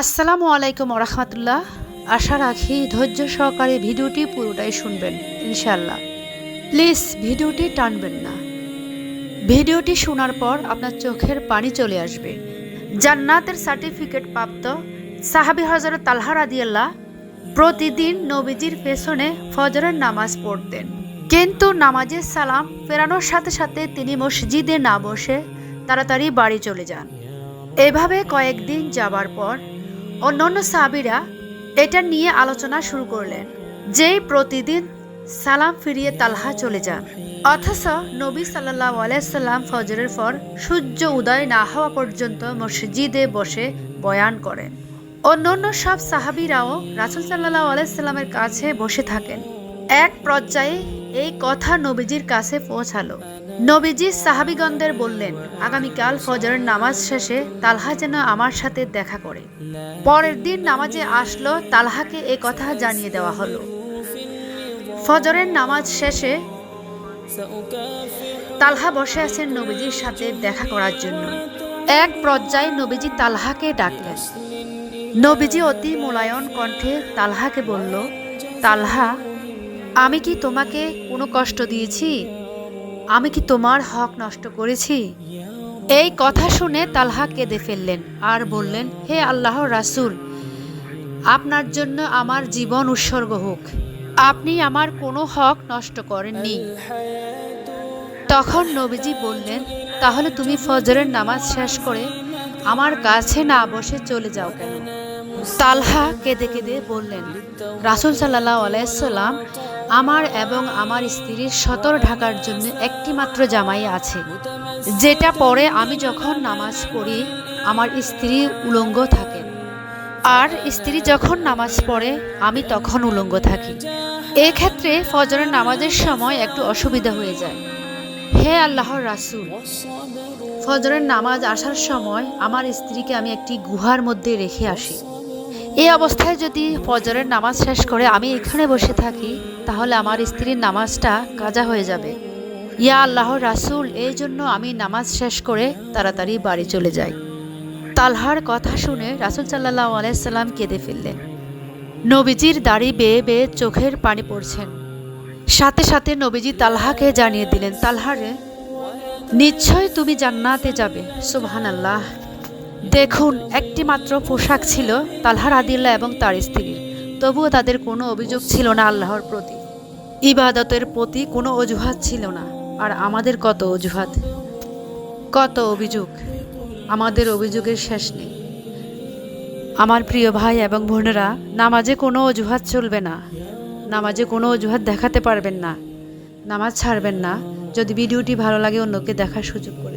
আসসালামু আলাইকুম রহমতুল্লাহ আশা রাখি ধৈর্য সহকারে ভিডিওটি পুরোটাই শুনবেন ইনশাল্লাহ প্লিজ ভিডিওটি টানবেন না। ভিডিওটি শোনার পর আপনার চোখের পানি চলে আসবে। জান্নাতের সার্টিফিকেট প্রাপ্ত সাহাবি হজরত তালহা রাদিয়াল্লাহ প্রতিদিন নবীজির পেছনে ফজরের নামাজ পড়তেন। কিন্তু নামাজের সালাম ফেরানোর সাথে সাথে তিনি মসজিদে না বসে তাড়াতাড়ি বাড়ি চলে যান। এভাবে কয়েকদিন যাবার পর অন্যান্য সাবিরা এটা নিয়ে আলোচনা শুরু করলেন যে প্রতিদিন সালাম ফিরিয়ে তালহা চলে যান। অথচ নবী সাল্লাহ আলাইসাল্লাম ফজরের পর সূর্য উদয় না হওয়া পর্যন্ত মসজিদে বসে বয়ান করেন। অন্যান্য সব সাহাবিরাও রাসুল সাল্লাহ আলাইসাল্লামের কাছে বসে থাকেন। এক পর্যায়ে এই কথা নবীজির কাছে পৌঁছালো। নবীজি সাহাবিগণদের বললেন, আগামীকাল ফজরের নামাজ শেষে তালহা যেন আমার সাথে দেখা করে। পরের দিন নামাজে আসলো, তালহাকে এ কথা জানিয়ে দেওয়া হলো। ফজরের নামাজ শেষে তালহা বসে আছেন নবীজির সাথে দেখা করার জন্য। এক পর্যায়ে নবীজি তালহাকে ডাকলেন। নবীজি অতি মোলায়ন কণ্ঠে তালহাকে বলল, তালহা আমি কি তোমাকে কোনো কষ্ট দিয়েছি? আমি কি তোমার হক নষ্ট করেছি? এই কথা শুনে তালহা কেঁদে ফেললেন আর বললেন, হে আল্লাহ রাসূল, আপনার জন্য আমার জীবন উৎসর্গ হোক। আপনি আমার কোনো হক নষ্ট করেননি। তখন নবীজি বললেন, তাহলে তুমি ফজরের নামাজ শেষ করে আমার কাছে না বসে চলে যাও কেন? তালহা কেঁদে কেঁদে বললেন, রাসুল সাল্লাহ আলাইসাল্লাম আমার এবং আমার স্ত্রীর সতর ঢাকার জন্য একটি মাত্র জামাই আছে। যেটা পরে আমি যখন নামাজ পড়ি, আমার স্ত্রী উলঙ্গ থাকে। আর স্ত্রী যখন নামাজ পড়ে, আমি তখন উলঙ্গ থাকি। এক্ষেত্রে ফজরের নামাজের সময় একটু অসুবিধা হয়ে যায়। হে আল্লাহর রাসুল, ফজরের নামাজ আসার সময় আমার স্ত্রীকে আমি একটি গুহার মধ্যে রেখে আসি। এই অবস্থায় যদি ফজরের নামাজ শেষ করে আমি এখানে বসে থাকি, তাহলে আমার স্ত্রীর নামাজটা কাজা হয়ে যাবে। ইয়া আল্লাহ রাসুল, এই জন্য আমি নামাজ শেষ করে তাড়াতাড়ি বাড়ি চলে যাই। তালহার কথা শুনে রাসুল সাল্লাহ আলাইসাল্লাম কেঁদে ফেললেন। নবীজির দাড়ি বেয়ে বেয়ে চোখের পানি পড়ছেন সাথে সাথে নবীজি তালহাকে জানিয়ে দিলেন তালহারে নিশ্চয় তুমি জান্নাতে যাবে। সুবহান আল্লাহ দেখুন, একটি মাত্র পোশাক ছিল তালহার আদিল্লা এবং তার স্ত্রীর। তবুও তাদের কোনো অভিযোগ ছিল না আল্লাহর প্রতি। ইবাদতের প্রতি কোনো অজুহাত ছিল না, আর আমাদের কত অজুহাত? কত অভিযোগ? আমাদের অভিযোগের শেষ নেই। আমার প্রিয় ভাই এবং বোনেরা, নামাজে কোনো অজুহাত চলবে না। নামাজে কোনো অজুহাত দেখাতে পারবেন না। নামাজ ছাড়বেন না। যদি ভিডিওটি ভালো লাগে অন্যকে দেখার সুযোগ করে